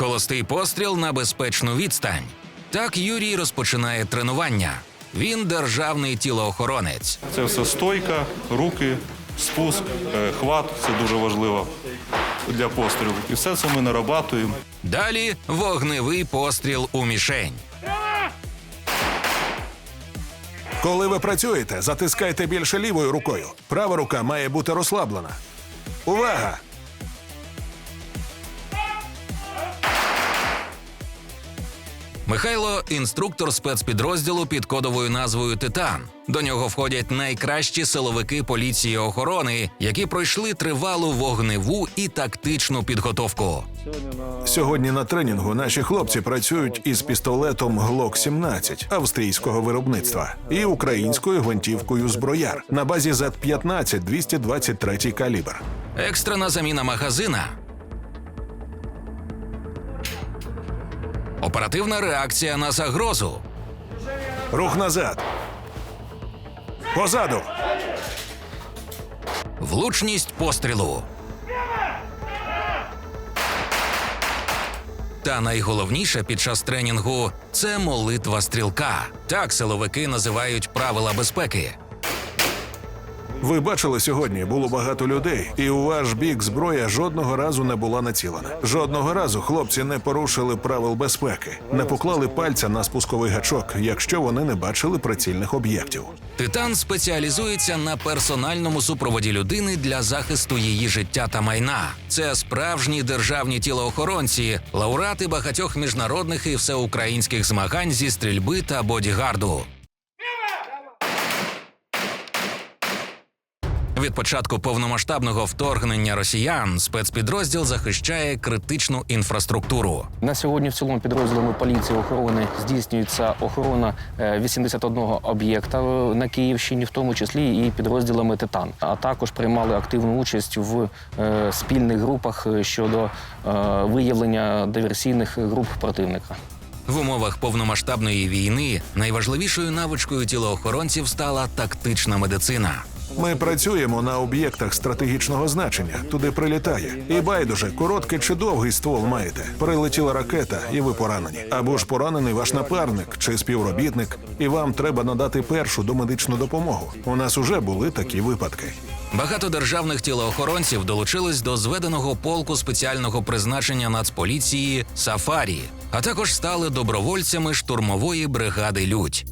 Холостий постріл на безпечну відстань. Так Юрій розпочинає тренування. Він державний тілоохоронець. Це все стойка, руки, спуск, е, хват. Це дуже важливо для пострілу. І все це ми нарабатуємо. Далі вогневий постріл у мішень. Коли ви працюєте, затискайте більше лівою рукою. Права рука має бути розслаблена. Увага! Михайло інструктор спецпідрозділу під кодовою назвою Титан. До нього входять найкращі силовики поліції охорони, які пройшли тривалу вогневу і тактичну підготовку. Сьогодні на тренінгу наші хлопці працюють із пістолетом Glock 17 австрійського виробництва і українською гвинтівкою зброяр на базі Z-15 223 калібр. Екстрена заміна магазина. Оперативна реакція на загрозу. Рух назад. Позаду. Влучність пострілу. Та найголовніше під час тренінгу це молитва стрілка. Так силовики називають правила безпеки. Ви бачили сьогодні, було багато людей, і у ваш бік зброя жодного разу не була націлена. Жодного разу хлопці не порушили правил безпеки, не поклали пальця на спусковий гачок, якщо вони не бачили прицільних об'єктів. Титан спеціалізується на персональному супроводі людини для захисту її життя та майна. Це справжні державні тілоохоронці, лауреати багатьох міжнародних і всеукраїнських змагань зі стрільби та бодігарду. Від початку повномасштабного вторгнення росіян спецпідрозділ захищає критичну інфраструктуру. На сьогодні в цілому підрозділами поліції охорони здійснюється охорона е, 81 об'єкта е, на Київщині, в тому числі і підрозділами Титан. А також приймали активну участь в е, спільних групах е, щодо е, виявлення диверсійних груп противника. В умовах повномасштабної війни найважливішою навичкою тілоохоронців стала тактична медицина. Ми працюємо на об'єктах стратегічного значення. Туди прилітає. І байдуже, короткий чи довгий ствол маєте. Прилетіла ракета, і ви поранені. Або ж поранений ваш напарник чи співробітник, і вам треба надати першу домедичну допомогу. У нас уже були такі випадки. Багато державних тілоохоронців долучились до зведеного полку спеціального призначення Нацполіції Сафарі, а також стали добровольцями штурмової бригади Людь.